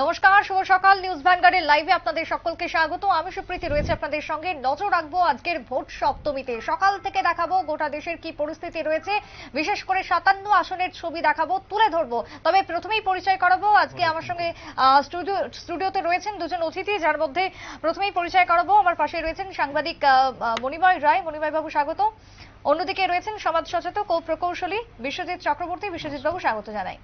নমস্কার, শুভ সকাল। নিউজ ভ্যানগার্ডের লাইভে আপনাদের সকলকে স্বাগত। আমি সুপ্রীতি, রয়েছে আপনাদের সঙ্গে। নজর রাখব আজকের ভোট সপ্তমীতে। সকাল থেকে দেখাবো গোটা দেশের কি পরিস্থিতি রয়েছে। বিশেষ করে সাতান্ন আসনের ছবি দেখাবো, তুলে ধরবো। তবে প্রথমেই পরিচয় করাবো, আজকে আমার সঙ্গে স্টুডিও স্টুডিওতে রয়েছেন দুজন অতিথি, যার মধ্যে প্রথমেই পরিচয় করাবো। আমার পাশে রয়েছেন সাংবাদিক মণিময় রায়। মণিময় বাবু স্বাগত। অন্যদিকে রয়েছেন সমাজ সচেতক ও প্রকৌশলী বিশ্বজিৎ চক্রবর্তী। বিশ্বজিৎ বাবু স্বাগত জানাই।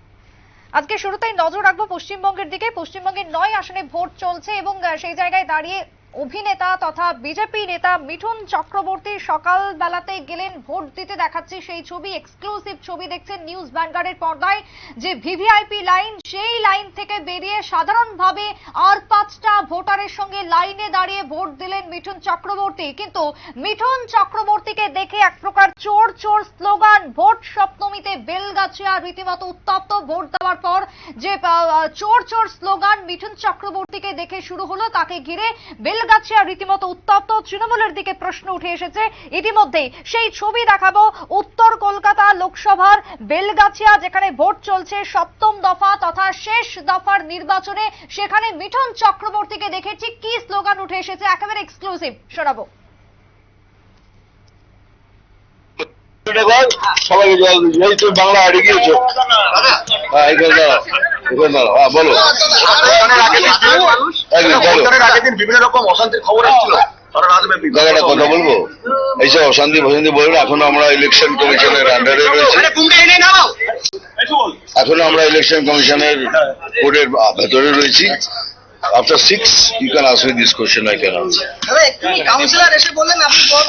আজকে শুরুতেই নজর রাখব পশ্চিমবঙ্গের দিকে। পশ্চিমবঙ্গের নয় আসনে ভোট চলছে এবং সেই জায়গায় দাঁড়িয়ে অভিনেতা তথা বিজেপি নেতা মিঠুন চক্রবর্তী সকাল বেলাতে গেলেন, ভোট দিতে দেখাচ্ছে সেই ছবি এক্সক্লুসিভ ছবি দেখছেন নিউজ ভ্যানগার্ডের পর্দায়, যে ভিভিআইপি লাইন সেই লাইন থেকে বেরিয়ে সাধারণভাবে আর পাঁচটা ভোটারের সঙ্গে লাইনে দাঁড়িয়ে ভোট দিলেন মিঠুন চক্রবর্তী। কিন্তু মিঠুন চক্রবর্তীকে দেখে এক প্রকার চোর চোর স্লোগান, ভোট সপ্তমীতে বেলগাছিয়া রীতিমতো উত্তপ্ত ভোট দেওয়ার পর যে চোর চোর স্লোগান মিঠুন চক্রবর্তীকে দেখে শুরু হলো, তাকে ঘিরে বেলগাছিয়া রীতিমতো উত্তপ্ত তৃণমূলের দিকে প্রশ্ন উঠে এসেছে। ইতিমধ্যেই সেই ছবি দেখাবো উত্তর কলকাতা লোকসভার বেলগাছিয়া, যেখানে ভোট চলছে সপ্তম দফা তথা শেষ দফার নির্বাচনে। সেখানে মিঠুন চক্রবর্তীকে দেখেছি কি স্লোগান উঠে এসেছে? একেবারে এক্সক্লুসিভ শোনাবো। সবাইকে জল দিচ্ছি এই বাংলা হারিয়ে গিয়েছো হ্যাঁ এখানে হ্যাঁ অশান্তি এখনও আমরা ইলেকশন কমিশনের আন্ডারে রয়েছি। এখনও আমরা ইলেকশন কমিশনের কোর্টের ভেতরে রয়েছি। After six you can ask me this question I can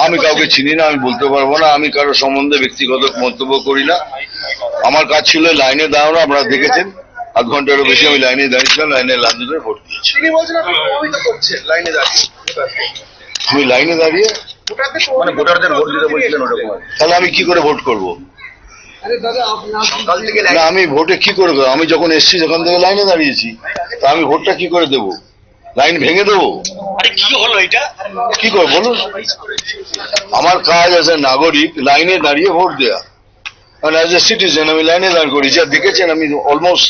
আমি কাউকে চিনি না আমি বলতে পারব না আমি কারও সম্বন্ধে ব্যক্তিগত মন্তব্য করি না। আমার কাজ ছিল লাইনে দাঁড়ানো আপনারা দেখেছেন। আধ ঘন্টারও বেশি আমি লাইনে দাঁড়িয়েছিলাম লাইনে লাইনে ধরে ভোট দিয়েছি। তিনি বলছেন আপনি প্রভাবিত করছেন লাইনে দাঁড়িয়ে। আমি লাইনে দাঁড়িয়ে মানে। তাহলে আমি কি করে ভোট করব? না আমি ভোটে কি করে দেবো? আমি যখন এসছি সেখান থেকে লাইনে দাঁড়িয়েছি। তা আমি ভোটটা কি করে দেবো? লাইন ভেঙে দেবো? কি হলো এটা? কি করে বলুন? আমার কাজ আছে নাগরিক লাইনে দাঁড়িয়ে ভোট দেওয়া মানে অ্যাজ এ সিটিজেন আমি লাইনে দাঁড় করি। যা দেখেছেন আমি almost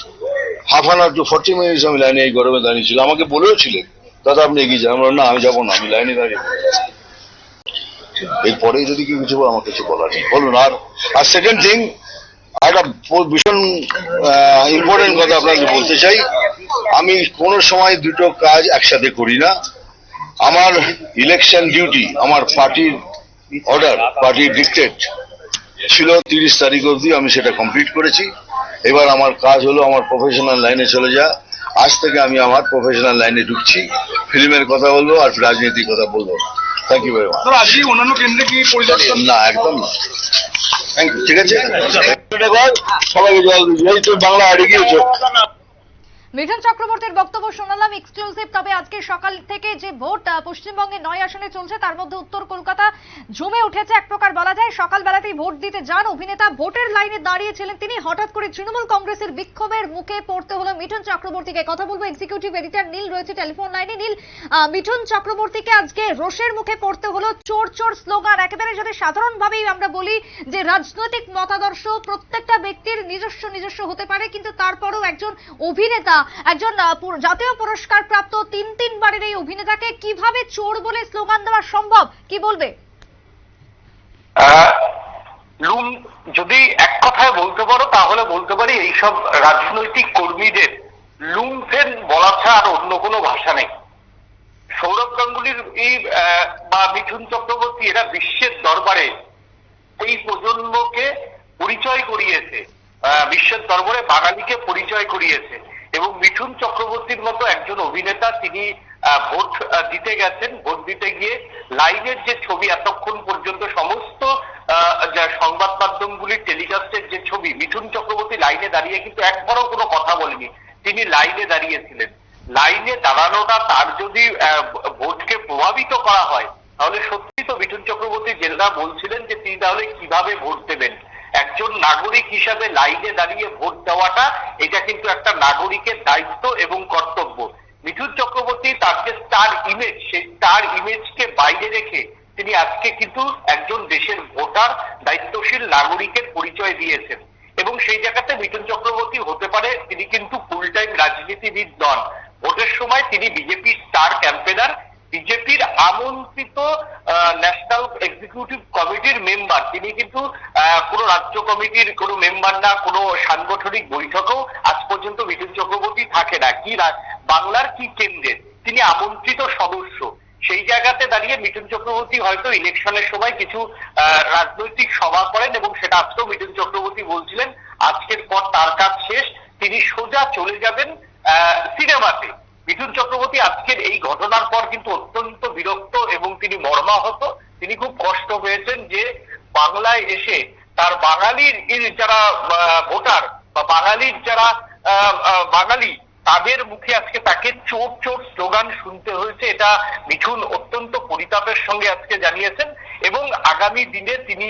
half an hour to forty minutes আমি লাইনে এই গরমে দাঁড়িয়েছিলাম। আমাকে বলেও ছিলেন দাদা আপনি এগিয়ে যান। আমি বললাম, না আমি যাব না আমি লাইনে দাঁড়িয়ে। এরপরে যদি কেউ কিছু আমার কিছু বলার নেই। বলুন, আর আর সেকেন্ড থিং একটা ভীষণ ইম্পর্টেন্ট কথা আপনাকে বলতে চাই, আমি কোনো সময় দুটো কাজ একসাথে করি না। আমার ইলেকশন ডিউটি আমার পার্টির অর্ডার পার্টির ডিক্টেট ছিল তিরিশ তারিখ অবধি, আমি সেটা কমপ্লিট করেছি। এবার আমার কাজ হলো, আমার প্রফেশনাল লাইনে চলে যা। আজ থেকে আমি আমার প্রফেশনাল লাইনে ঢুকছি। ফিল্মের কথা বলব আর রাজনীতির কথা বলব। থ্যাংক ইউ ভেরি মাচ আজকে অন্যান্য কেন্দ্রে কি পরিদর্শন? না একদম না। থ্যাংক ইউ ঠিক আছে? এটা সবাইকে জল বাংলা আড়ে গিয়েছো মিঠুন চক্রবর্তীর বক্তব্য শোনালাম এক্সক্লুসিভ তবে আজকে সকাল থেকে যে ভোট পশ্চিমবঙ্গে নয় আসনে চলছে, তার মধ্যে উত্তর কলকাতা জমে উঠেছে এক প্রকার বলা যায়। সকালবেলাতেই ভোট দিতে যান অভিনেতা। ভোটের লাইনে দাঁড়িয়েছিলেন তিনি। হঠাৎ করে তৃণমূল কংগ্রেসের বিক্ষোভের মুখে পড়তে হলো মিঠুন চক্রবর্তীকে। কথা বলব এক্সিকিউটিভ এডিটর নীল রয়েছে টেলিফোন লাইনে নীল মিঠুন চক্রবর্তীকে আজকে রোষের মুখে পড়তে হলো চোর চোর স্লোগান। একেবারে যদি সাধারণভাবেই আমরা বলি যে রাজনৈতিক মতাদর্শ প্রত্যেকটা ব্যক্তির নিজস্ব নিজস্ব হতে পারে, কিন্তু তারপরেও একজন অভিনেতা একজন জাতীয় পুরস্কার প্রাপ্ত তিন তিনবারের এই অভিনেতাকে কীভাবে চোর বলে স্লোগান দেওয়া সম্ভব? কি বলবে? যদি এক কথায় বলতে পারো, তাহলে বলতে পারি এইসব রাজনৈতিক কর্মীদের লুমফেন বলা ছাড়া আর অন্য কোনো ভাষা নেই। সৌরভ গাঙ্গুলির বা মিঠুন চক্রবর্তী, এরা বিশ্বের দরবারে এই প্রজন্মকে পরিচয় করিয়েছে। বিশ্বের দরবারে বাঙালিকে পরিচয় করিয়েছে। এবং মিঠুন চক্রবর্তীর মতো একজন অভিনেতা তিনি ভোট দিতে গেছেন। ভোট দিতে গিয়ে লাইনের যে ছবি এতক্ষণ পর্যন্ত সমস্ত সংবাদ মাধ্যমগুলির টেলিকাস্টের যে ছবি, মিঠুন চক্রবর্তী লাইনে দাঁড়িয়ে কিন্তু একবারও কোনো কথা বলেনি। তিনি লাইনে দাঁড়িয়েছিলেন। লাইনে দাঁড়ানোটা তার যদি ভোটকে প্রভাবিত করা হয়, তাহলে সত্যি তো মিঠুন চক্রবর্তী যেটা বলছিলেন যে তিনি তাহলে কীভাবে ভোট দেবেন। একজন নাগরিক হিসাবে লাইনে দাঁড়িয়ে ভোট দেওয়াটা, এটা কিন্তু একটা নাগরিকের দায়িত্ব এবং কর্তব্য। মিঠুন চক্রবর্তী তার যে স্টার ইমেজ সেই স্টার ইমেজকে বাইরে রেখে তিনি আজকে কিন্তু একজন দেশের ভোটার, দায়িত্বশীল নাগরিকের পরিচয় দিয়েছেন। এবং সেই জায়গাতে মিঠুন চক্রবর্তী হতে পারে, তিনি কিন্তু ফুল টাইম রাজনীতিবিদ নন। ভোটের সময় তিনি বিজেপির স্টার ক্যাম্পেনার বিজেপির আমন্ত্রিত ন্যাশনাল এক্সিকিউটিভ কমিটির মেম্বার তিনি কিন্তু কোনো রাজ্য কমিটির কোনো মেম্বার না, কোনো সাংগঠনিক বৈঠকেও আজ পর্যন্ত মিঠুন চক্রবর্তী থাকে না। কি বাংলার কি কেন্দ্রের? তিনি আমন্ত্রিত সদস্য। সেই জায়গাতে দাঁড়িয়ে মিঠুন চক্রবর্তী হয়তো ইলেকশনের সময় কিছু রাজনৈতিক সভা করেন এবং সেটা আজকেও মিঠুন চক্রবর্তী বলছিলেন। আজকের পর তার কাজ শেষ। তিনি সোজা চলে যাবেন সিনেমাতে। মিঠুন চক্রবর্তী আজকের এই ঘটনার পর কিন্তু অত্যন্ত বিরক্ত এবং তিনি মর্মাহত। তিনি খুব কষ্ট পেয়েছেন যে বাংলায় এসে তার বাঙালির যারা ভোটার বা বাঙালির যারা বাঙালি, তাদের মুখে আজকে তাকে চোর চোর স্লোগান শুনতে হয়েছে। এটা মিঠুন অত্যন্ত পরিতাপের সঙ্গে আজকে জানিয়েছেন এবং আগামী দিনে তিনি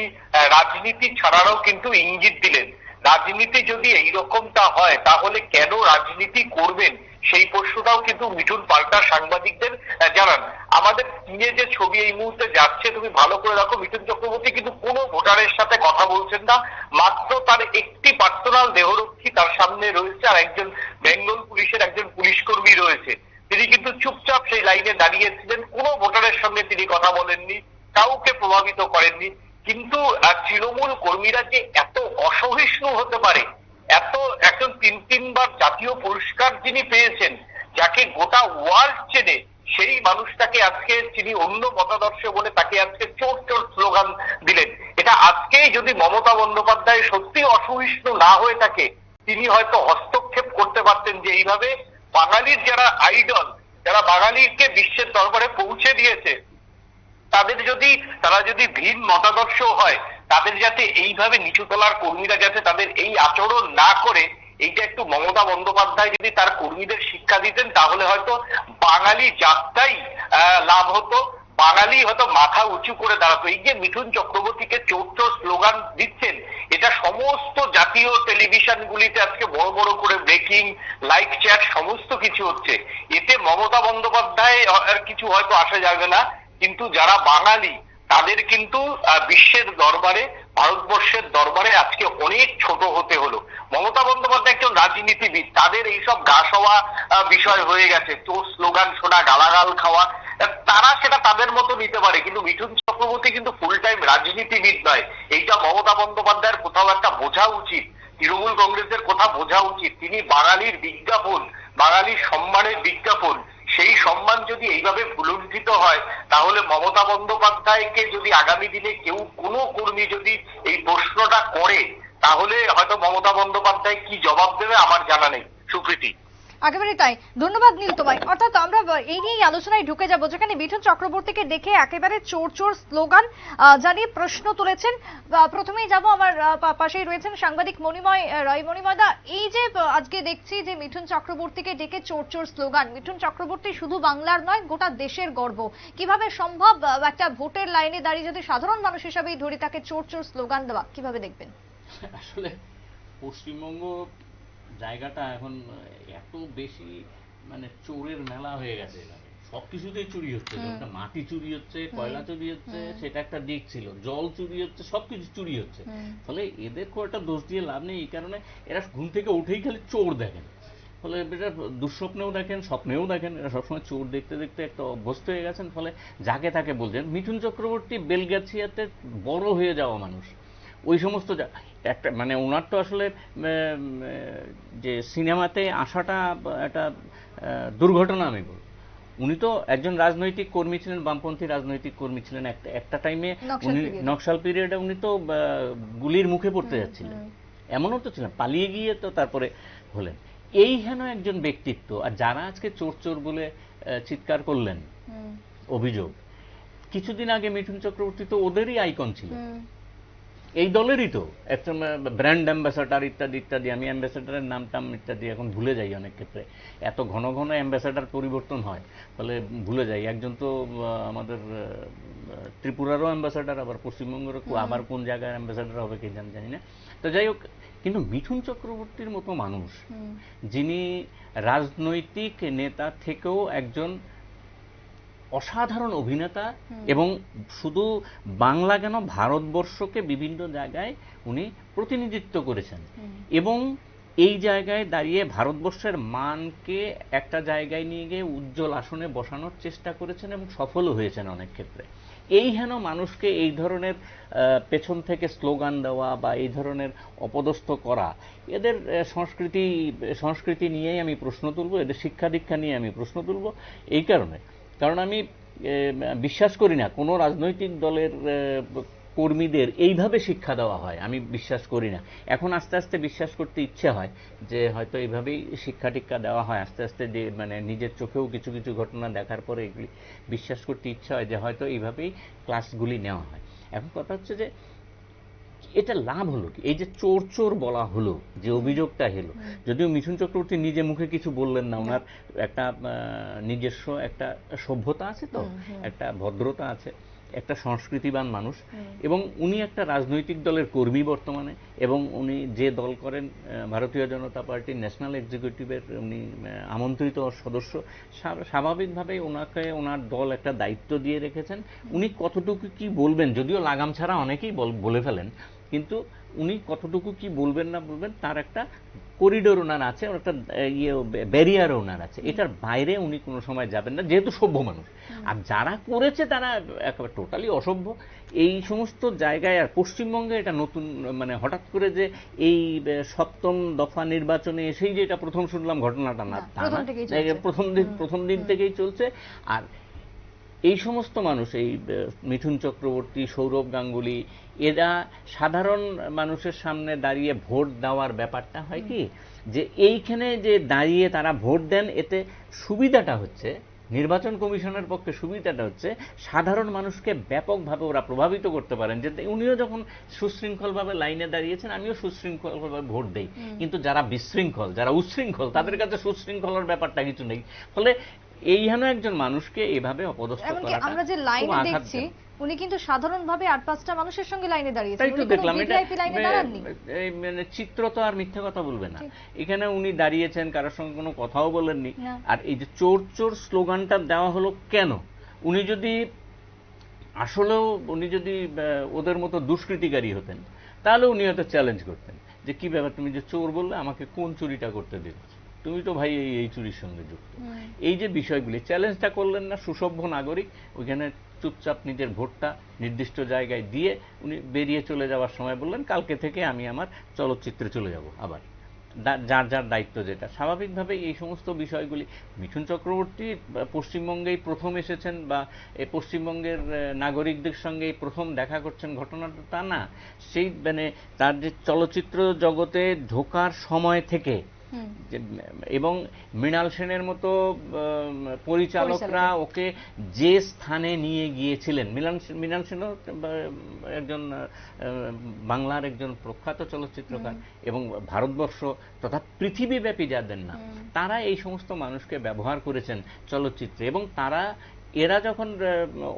রাজনীতি ছাড়ারও কিন্তু ইঙ্গিত দিলেন। রাজনীতি যদি এইরকমটা হয়, তাহলে কেন রাজনীতি করবেন? সেই প্রশ্নটাও কিন্তু মিঠুন পাল্টা সাংবাদিকদের জানান। আমাদের স্ক্রিনে যে ছবি এই মুহূর্তে যাচ্ছে, তুমি ভালো করে রাখো মিঠুন চক্রবর্তী কিন্তু কোনো ভোটারের সাথে কথা বলছেন না। মাত্র তার একটি পার্সোনাল দেহরক্ষী তার সামনে রয়েছে আর একজন বেঙ্গল পুলিশের একজন পুলিশ কর্মী রয়েছে। তিনি কিন্তু চুপচাপ সেই লাইনে দাঁড়িয়েছিলেন কোনো ভোটারের সঙ্গে তিনি কথা বলেননি, কাউকে প্রভাবিত করেননি। কিন্তু তৃণমূল কর্মীরা যে এত অসহিষ্ণু হতে পারে এত একজন তিন তিনবার জাতীয় পুরস্কার যিনি পেয়েছেন, যাকে গোটা ওয়ার্ল্ড চেনে, সেই মানুষটাকে আজকে তিনি অন্য মতাদর্শ বলে তাকে আজকে চোর চোর স্লোগান দিলেন। এটা আজকেই যদি মমতা বন্দ্যোপাধ্যায় সত্যি অসহিষ্ণু না হয়ে থাকে, তিনি হয়তো হস্তক্ষেপ করতে পারতেন যে এইভাবে বাঙালির যারা আইডল যারা বাঙালিকে বিশ্বের দরবারে পৌঁছে দিয়েছে, তাদের যদি, তারা যদি ভিন মতাদর্শ হয় তাদের যাতে এইভাবে নিচু তলার কর্মীরা যাতে তাদের এই আচরণ না করে এইটা একটু মমতা বন্দ্যোপাধ্যায় যদি তার কর্মীদের শিক্ষা দিতেন তাহলে হয়তো বাঙালি আহ, লাভ হতো। বাঙালি হয়তো মাথা উঁচু করে দাঁড়াতো। এই যে মিঠুন চক্রবর্তীকে চৌদ্দ স্লোগান দিচ্ছেন এটা সমস্ত জাতীয় টেলিভিশনগুলিতে আজকে বড় বড় করে ব্রেকিং লাইক চ্যাট সমস্ত কিছু হচ্ছে। এতে মমতা বন্দ্যোপাধ্যায় আর কিছু হয়তো আসা যাবে না কিন্তু যারা বাঙালি তাদের কিন্তু বিশ্বের দরবারে, ভারতবর্ষের দরবারে আজকে অনেক ছোট হতে হলো। মমতা বন্দ্যোপাধ্যায় একজন রাজনীতিবিদ, তাদের এইসব গা সওয়া বিষয় হয়ে গেছে। তো স্লোগান শোনা, গালাগাল খাওয়া তারা সেটা তাদের মতো নিতে পারে। কিন্তু মিঠুন চক্রবর্তী কিন্তু ফুল টাইম রাজনীতিবিদ নয়। এইটা মমতা বন্দ্যোপাধ্যায়ের কোথাও একটা বোঝা উচিত। তৃণমূল কংগ্রেসের কথা বোঝা উচিত। তিনি বাঙালির বিজ্ঞাপন, বাঙালির সম্মানের বিজ্ঞাপন সেই সম্মান যদি এইভাবে ভুলুণ্ঠিত হয়, তাহলে মমতা বন্দ্যোপাধ্যায়কে যদি আগামী দিনে কেউ, কোনো কর্মী যদি এই প্রশ্নটা করে, তাহলে হয়তো মমতা বন্দ্যোপাধ্যায় কি জবাব দেবে আমার জানা নেই। সুপ্রীতি। একেবারে তাই। ধন্যবাদ নীল তোমায়। অর্থাৎ আমরা এই নিয়েই আলোচনায় ঢুকে যাব, যেখানে মিঠুন চক্রবর্তীকে দেখে একেবারে চোর চোর স্লোগান জানিয়ে প্রশ্ন তুলেছেন। প্রথমেই যাব আমার পাশেই রয়েছেন সাংবাদিক মণিময় রায় মণিময়দা এই যে আজকে দেখছি যে মিঠুন চক্রবর্তীকে ডেকে চোর চোর স্লোগান। মিঠুন চক্রবর্তী শুধু বাংলার নয়, গোটা দেশের গর্ব। কীভাবে সম্ভব একটা ভোটের লাইনে দাঁড়িয়ে যদি সাধারণ মানুষ হিসাবেই ধরি তাকে চোর চোর স্লোগান দেওয়া, কীভাবে দেখবেন? আসলে পশ্চিমবঙ্গ জায়গাটা এখন এত বেশি মানে চোরের মেলা হয়ে গেছে এখানে। সব কিছুতেই চুরি হচ্ছে। মাটি চুরি হচ্ছে কয়লা চুরি হচ্ছে সেটা একটা দিক ছিল। জল চুরি হচ্ছে সবকিছু চুরি হচ্ছে। ফলে এদের খুব একটা দোষ দিয়ে লাভ নেই। এই কারণে এরা ঘুম থেকে উঠেই খালি চোর দেখেন। ফলে এটা দুঃস্বপ্নেও দেখেন স্বপ্নেও দেখেন। এরা সবসময় চোর দেখতে দেখতে একটা অভ্যস্ত হয়ে গেছেন। ফলে যাকে তাকে বলছেন মিঠুন চক্রবর্তী বেলগাছিয়াতে বড় হয়ে যাওয়া মানুষ। ওই সমস্ত একটা মানে ওনার তো আসলে যে সিনেমাতে আসাটা একটা দুর্ঘটনা আমি বলব। উনি তো একজন রাজনৈতিক কর্মী ছিলেন বামপন্থী রাজনৈতিক কর্মী ছিলেন একটা একটা টাইমে নকশাল উনি নকশাল পিরিয়ডে উনি তো গুলির মুখে পড়তে যাচ্ছিলেন। এমনও তো ছিলেন পালিয়ে গিয়ে তো তারপরে হলেন। এই হেন একজন ব্যক্তিত্ব আর যারা আজকে চোর চোর বলে চিৎকার করলেন অভিযোগ কিছুদিন আগে মিঠুন চক্রবর্তী তো ওদেরই আইকন ছিল। এই দলেরই তো। একটা ব্র্যান্ড অ্যাম্বাসাডার ইত্যাদি ইত্যাদি আমি অ্যাম্বাসাডারের নাম টাম ইত্যাদি এখন ভুলে যাই অনেক ক্ষেত্রে। এত ঘন ঘন অ্যাম্বাসাডার পরিবর্তন হয় ফলে ভুলে যাই। একজন তো আমাদের ত্রিপুরারও অ্যাম্বাসাডার আবার পশ্চিমবঙ্গেরও আবার কোন জায়গায় অ্যাম্বাসাডার হবে কে জানি জানি না। তো যাই হোক কিন্তু মিঠুন চক্রবর্তীর মতো মানুষ যিনি রাজনৈতিক নেতা থেকেও একজন অসাধারণ অভিনেতা এবং শুধু বাংলা কেন ভারতবর্ষকে বিভিন্ন জায়গায় উনি প্রতিনিধিত্ব করেছেন। এবং এই জায়গায় দাঁড়িয়ে ভারতবর্ষের মানকে একটা জায়গায় নিয়ে গিয়ে উজ্জ্বল আসনে বসানোর চেষ্টা করেছেন এবং সফলও হয়েছেন অনেক ক্ষেত্রে। এই হেন মানুষকে এই ধরনের পেছন থেকে স্লোগান দেওয়া বা এই ধরনের অপদস্থ করা এদের সংস্কৃতি সংস্কৃতি নিয়েই আমি প্রশ্ন তুলব এদের শিক্ষা দীক্ষা নিয়ে আমি প্রশ্ন তুলব। এই কারণে কারণ আমি বিশ্বাস করি না, কোনো রাজনৈতিক দলের কর্মীদের এইভাবে শিক্ষা দেওয়া হয়, আমি বিশ্বাস করি না। এখন আস্তে আস্তে বিশ্বাস করতে ইচ্ছে হয় যে হয়তো এইভাবেই শিক্ষা টিক্ষা দেওয়া হয়, আস্তে আস্তে যে মানে নিজের চোখেও কিছু কিছু ঘটনা দেখার পরে এগুলি, বিশ্বাস করতে ইচ্ছে হয় যে হয়তো এইভাবেই ক্লাসগুলি নেওয়া হয়। এখন কথা হচ্ছে যে এটা লাভ হলো কি? এই যে চোর চোর বলা হলো যে অভিযোগটা হলো যদিও মিঠুন চক্রবর্তী নিজে মুখে কিছু বললেন না ওনার একটা নিজস্ব একটা সভ্যতা আছে তো একটা ভদ্রতা আছে একটা সংস্কৃতিবান মানুষ এবং উনি একটা রাজনৈতিক দলের কর্মী বর্তমানে এবং উনি যে দল করেন ভারতীয় জনতা পার্টির ন্যাশনাল এক্সিকিউটিভের উনি আমন্ত্রিত সদস্য স্বাভাবিকভাবেই ওনাকে ওনার দল একটা দায়িত্ব দিয়ে রেখেছেন। উনি কতটুকু কি বলবেন? যদিও লাগাম ছাড়া অনেকেই বল- বলে ফেলেন কিন্তু উনি কতটুকু কি বলবেন না বলবেন তার একটা করিডোর ওনার আছে একটা ইয়ে ব্যারিয়ার ওনার আছে। এটার বাইরে উনি কোনো সময় যাবেন না যেহেতু সভ্য মানুষ। আর যারা করেছে তারা একেবারে টোটালি অসভ্য। এই সমস্ত জায়গায় আর পশ্চিমবঙ্গে এটা নতুন মানে হঠাৎ করে যে এই সপ্তম দফা নির্বাচনে এসেই যে এটা প্রথম শুনলাম ঘটনাটা না প্রথম দিন প্রথম দিন থেকেই চলছে। আর এই সমস্ত মানুষ এই মিঠুন চক্রবর্তী সৌরভ গাঙ্গুলি এরা সাধারণ মানুষের সামনে দাঁড়িয়ে ভোট দেওয়ার ব্যাপারটা হয় কি? যে এইখানে যে দাঁড়িয়ে তারা ভোট দেন এতে সুবিধাটা হচ্ছে নির্বাচন কমিশনের পক্ষে সুবিধাটা হচ্ছে সাধারণ মানুষকে ব্যাপকভাবে ওরা প্রভাবিত করতে পারেন। যে উনিও যখন সুশৃঙ্খলভাবে লাইনে দাঁড়িয়েছেন আমিও সুশৃঙ্খলভাবে ভোট দেই। কিন্তু যারা বিশৃঙ্খল যারা উচ্ছৃঙ্খল তাদের কাছে সুশৃঙ্খলার ব্যাপারটা কিছু নেই। ফলে এই হেন একজন মানুষকে এভাবে অপদস্থ করাটা আমরা যে লাইনে দেখছি উনি কিন্তু সাধারণভাবে আট পাঁচটা মানুষের সঙ্গে লাইনে দাঁড়িয়েছেন। তাই তো দেখলাম এটা ভিভিআইপি লাইনে দাঁড়াননি। এই মানে চিত্র তো আর মিথ্যে কথা বলবে না। এখানে উনি দাঁড়িয়েছেন কারোর সঙ্গে কোনো কথাও বলেননি। আর এই যে চোর চোর স্লোগানটা দেওয়া হলো কেন? উনি যদি আসলেও উনি যদি ওদের মতো দুষ্কৃতিকারী হতেন তাহলে উনি হয়তো চ্যালেঞ্জ করতেন যে কি ব্যাপার তুমি যে চোর বললে আমাকে কোন চুরিটা করতে দিচ্ছ তুমি তো ভাই এই এই চুরির সঙ্গে যুক্ত। এই যে বিষয়গুলি চ্যালেঞ্জটা করলেন না সুসভ্য নাগরিক ওইখানে চুপচাপ নিজের ভোটটা নির্দিষ্ট জায়গায় দিয়ে উনি বেরিয়ে চলে যাওয়ার সময় বললেন কালকে থেকে আমি আমার চলচ্চিত্রে চলে যাব আবার। যার যার দায়িত্ব যেটা। স্বাভাবিকভাবে এই সমস্ত বিষয়গুলি মিঠুন চক্রবর্তী পশ্চিমবঙ্গেই প্রথম এসেছেন বা পশ্চিমবঙ্গের নাগরিকদের সঙ্গে প্রথম দেখা করছেন ঘটনাটা তা না। সেই মানে তার যে চলচ্চিত্র জগতে ঢোকার সময় থেকে এবং মৃণাল সেনের মতো পরিচালকরা ওকে যে স্থানে নিয়ে গিয়েছিলেন মৃণাল সেনও বা, একজন বাংলার একজন প্রখ্যাত চলচ্চিত্রকার এবং ভারতবর্ষ তথা পৃথিবীব্যাপী যাদের না তারা এই সমস্ত মানুষকে ব্যবহার করেছেন চলচ্চিত্রে এবং তারা এরা যখন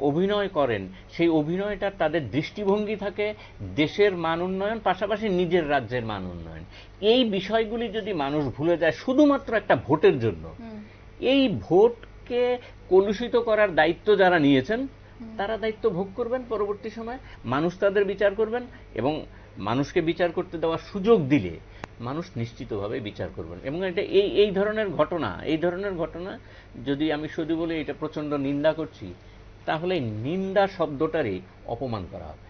অভিনয় করেন সেই অভিনয়টা তাদের দৃষ্টিভঙ্গি থাকে দেশের মান উন্নয়ন পাশাপাশি নিজের রাজ্যের মান উন্নয়ন। এই বিষয়গুলি যদি মানুষ ভুলে যায় শুধুমাত্র একটা ভোটের জন্য। এই ভোটকে কলুষিত করার দায়িত্ব যারা নিয়েছেন তারা দায়িত্ব ভোগ করবেন পরবর্তী সময়। মানুষ তাদের বিচার করবেন এবং মানুষকে বিচার করতে দেওয়ার সুযোগ দিলে মানুষ নিশ্চিতভাবে বিচার করবেন। এবং এটা এই এই ধরনের ঘটনা এই ধরনের ঘটনা যদি আমি শুধু বলি এটা প্রচণ্ড নিন্দা করছি তাহলে নিন্দা শব্দটারই অপমান করা হবে।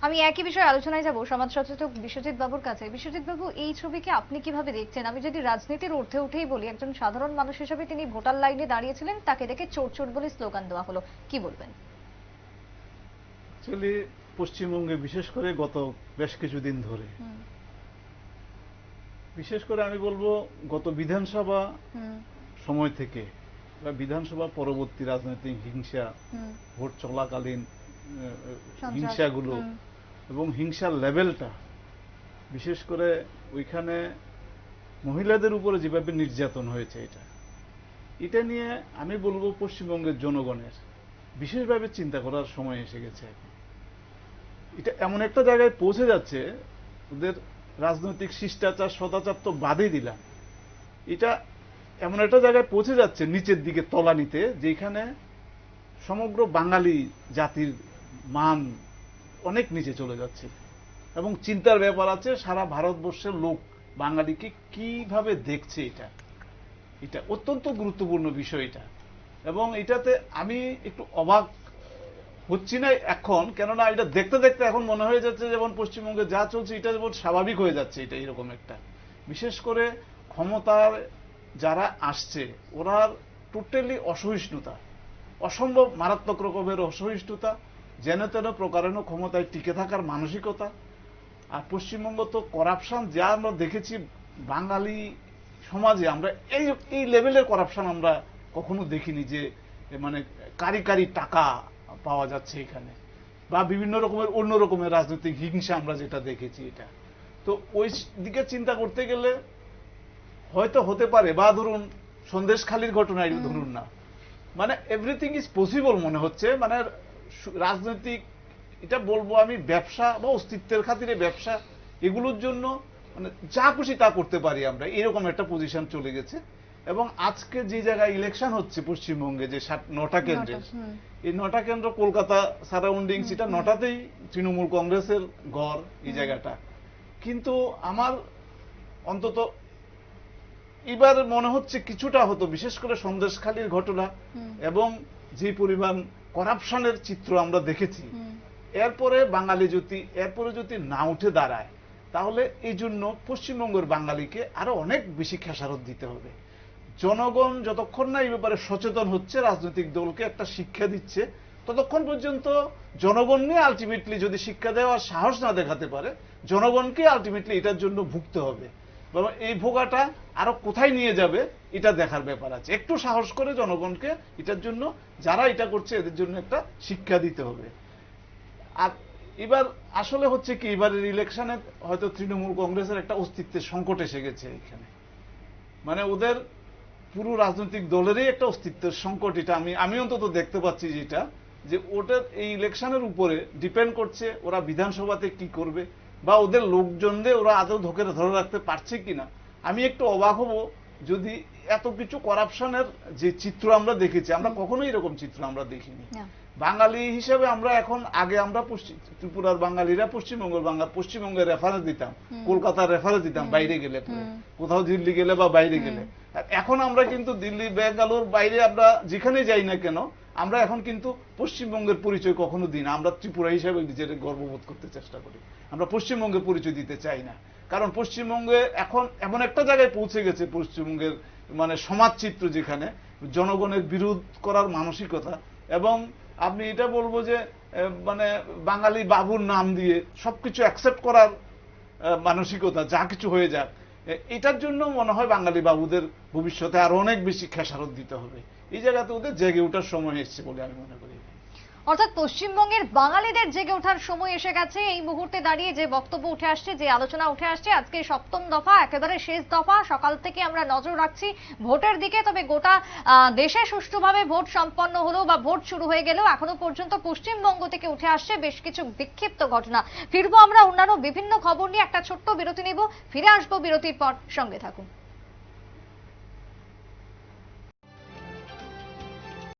আমি একই বিষয়ে আলোচনায় যাব সমাজ সচেতক বিশ্বজিৎ বাবুর কাছে। বিশ্বজিৎ বাবু এই ছবিকে আপনি কীভাবে দেখছেন? আমি যদি রাজনীতির ঊর্ধ্বে উঠেই বলি একজন সাধারণ মানুষ হিসেবে তিনি ভোটার লাইনে দাঁড়িয়েছিলেন তাকে দেখে চোর চোর বলে স্লোগান দেওয়া হলো। কি বলবেন? পশ্চিমবঙ্গে বিশেষ করে গত বেশ কিছুদিন ধরে বিশেষ করে আমি বলব গত বিধানসভা সময় থেকে বা বিধানসভা পরবর্তী রাজনৈতিক হিংসা ভোট চলাকালীন হিংসাগুলো এবং হিংসার লেভেলটা বিশেষ করে ওইখানে মহিলাদের উপরে যেভাবে নির্যাতন হয়েছে এটা এটা নিয়ে আমি বলব পশ্চিমবঙ্গের জনগণের বিশেষভাবে চিন্তা করার সময় এসে গেছে এটা এমন একটা জায়গায় পৌঁছে যাচ্ছে ওদের রাজনৈতিক শিষ্টাচার, সদাচার তো বাদই দিলাম। এটা এমন একটা জায়গায় পৌঁছে যাচ্ছে নিচের দিকে তলানিতে, যেখানে সমগ্র বাঙালি জাতির মান অনেক নিচে চলে যাচ্ছে। এবং চিন্তার ব্যাপার আছে, সারা ভারতবর্ষের লোক বাঙালিকে কীভাবে দেখছে এটা? এটা অত্যন্ত গুরুত্বপূর্ণ বিষয় এটা। এবং এটাতে আমি একটু অবাক হচ্ছি না এখন, কেননা এটা দেখতে দেখতে এখন মনে হয়ে যাচ্ছে যেমন পশ্চিমবঙ্গে যা চলছে, এটা যেমন স্বাভাবিক হয়ে যাচ্ছে, এটা এরকম একটা। বিশেষ করে ক্ষমতার যারা আসছে ওরা টোটালি অসহিষ্ণুতা। অসম্ভব মারাত্মক রকমের অসহিষ্ণুতা, যেন তেন প্রকারেণ ক্ষমতায় টিকে থাকার মানসিকতা। আর পশ্চিমবঙ্গ তো করাপশন যা আমরা দেখেছি বাঙালি সমাজে, আমরা এই এই লেভেলের করাপশন আমরা কখনো দেখিনি যে মানে কারি কারি টাকা পাওয়া যাচ্ছে এখানে। বা বিভিন্ন রকমের অন্য রকমের রাজনৈতিক হিংসা আমরা যেটা দেখেছি এটা। তো ওই দিকে চিন্তা করতে গেলে হয়তো হতে পারে বা ধরুন সন্দেশখালির ঘটনাই ধরুন না। মানে এভরিথিং ইজ পসিবল মনে হচ্ছে মানে রাজনৈতিক এটা বলব আমি ব্যবসা বা অস্তিত্বের খাতিরে ব্যবসা এগুলোর জন্য মানে যা খুশি তা করতে পারি আমরা। এরকম একটা পজিশন চলে গেছে। এবং আজকে যে জায়গায় ইলেকশন হচ্ছে পশ্চিমবঙ্গে যে নটা কেন্দ্রের হুম। এই নটা কেন্দ্র কলকাতা সারাউন্ডিংস এটা নটাতেই তৃণমূল কংগ্রেসের ঘর এই জায়গাটা। কিন্তু আমার অন্তত এবার মনে হচ্ছে কিছুটা হতো বিশেষ করে সন্দেশখালীর ঘটনা এবং যে পরিমাণ করাপশনের চিত্র আমরা দেখেছি। এরপরে বাঙালি যদি এরপরে যদি না উঠে দাঁড়ায় তাহলে এই জন্য পশ্চিমবঙ্গের বাঙালিকে আরও অনেক বেশি খেসারত দিতে হবে। জনগণ যতক্ষণ না এই ব্যাপারে সচেতন হচ্ছে, রাজনৈতিক দলকে একটা শিক্ষা দিচ্ছে, ততক্ষণ পর্যন্ত জনগণ নিয়ে আলটিমেটলি যদি শিক্ষা দেওয়ার সাহস না দেখাতে পারে, জনগণকে আলটিমেটলি এটার জন্য ভুগতে হবে। এই ভোগাটা আরও কোথায় নিয়ে যাবে, এটা দেখার ব্যাপার আছে। একটু সাহস করে জনগণকে এটার জন্য, যারা এটা করছে, এদের জন্য একটা শিক্ষা দিতে হবে। আর এবার আসলে হচ্ছে কি, এবারের ইলেকশনে হয়তো তৃণমূল কংগ্রেসের একটা অস্তিত্বের সংকট এসে গেছে এখানে। মানে ওদের পুরো রাজনৈতিক দলেরই একটা অস্তিত্বের সংকট এটা আমি আমি অন্তত দেখতে পাচ্ছি যেটা যে ওটার এই ইলেকশনের উপরে ডিপেন্ড করছে ওরা বিধানসভাতে কি করবে বা ওদের লোকজনদের ওরা আদৌ ধরে ধরে রাখতে পারছে কিনা। আমি একটু অবাক হব যদি এত কিছু করাপশনের যে চিত্র আমরা দেখেছি আমরা কখনোই এরকম চিত্র আমরা দেখিনি। বাঙালি হিসেবে আমরা এখন আগে আমরা পশ্চিম ত্রিপুরার বাঙালিরা পশ্চিমবঙ্গের বাঙাল পশ্চিমবঙ্গের রেফারেন্স দিতাম কলকাতার রেফারেন্স দিতাম বাইরে গেলে কোথাও দিল্লি গেলে বা বাইরে গেলে। এখন আমরা কিন্তু দিল্লি বেঙ্গালোর বাইরে আমরা যেখানে যাই না কেন, আমরা এখন কিন্তু পশ্চিমবঙ্গের পরিচয় কখনো দিই না। আমরা ত্রিপুরা হিসাবে নিজের গর্ববোধ করতে চেষ্টা করি। আমরা পশ্চিমবঙ্গের পরিচয় দিতে চাই না। কারণ পশ্চিমবঙ্গে এখন এমন একটা জায়গায় পৌঁছে গেছে, পশ্চিমবঙ্গের মানে সমাজচিত্র যেখানে, জনগণের বিরোধ করার মানসিকতা এবং আপনি এটা বলব যে মানে বাঙালি বাবুর নাম দিয়ে সবকিছু অ্যাকসেপ্ট করার মানসিকতা, যা কিছু হয়ে যাক এটার জন্য মনে হয় বাঙালি বাবুদের ভবিষ্যতে আরও অনেক বেশি খেসারত দিতে হবে। এই জায়গাতে ওদের জেগে ওঠার সময় এসছে বলে আমি মনে করি। অর্থাৎ পশ্চিমবঙ্গের বাঙালিদের জেগে ওঠার সময় এসে গেছে। এই মুহূর্তে দাঁড়িয়ে যে বক্তব্য উঠে আসছে, যে আলোচনা উঠে আসছে, আজকে সপ্তম দফা, একেবারে শেষ দফা। সকাল থেকে আমরা নজর রাখছি ভোটের দিকে, তবে গোটা দেশে সুষ্ঠুভাবে ভোট সম্পন্ন হলো বা ভোট শুরু হয়ে গেলেও এখনও পর্যন্ত পশ্চিমবঙ্গ থেকে উঠে আসছে বেশ কিছু বিক্ষিপ্ত ঘটনা। ফিরবো আমরা অন্যান্য বিভিন্ন খবর নিয়ে, একটা ছোট্ট বিরতি নেব, ফিরে আসব বিরতির পর সঙ্গে থাকুন।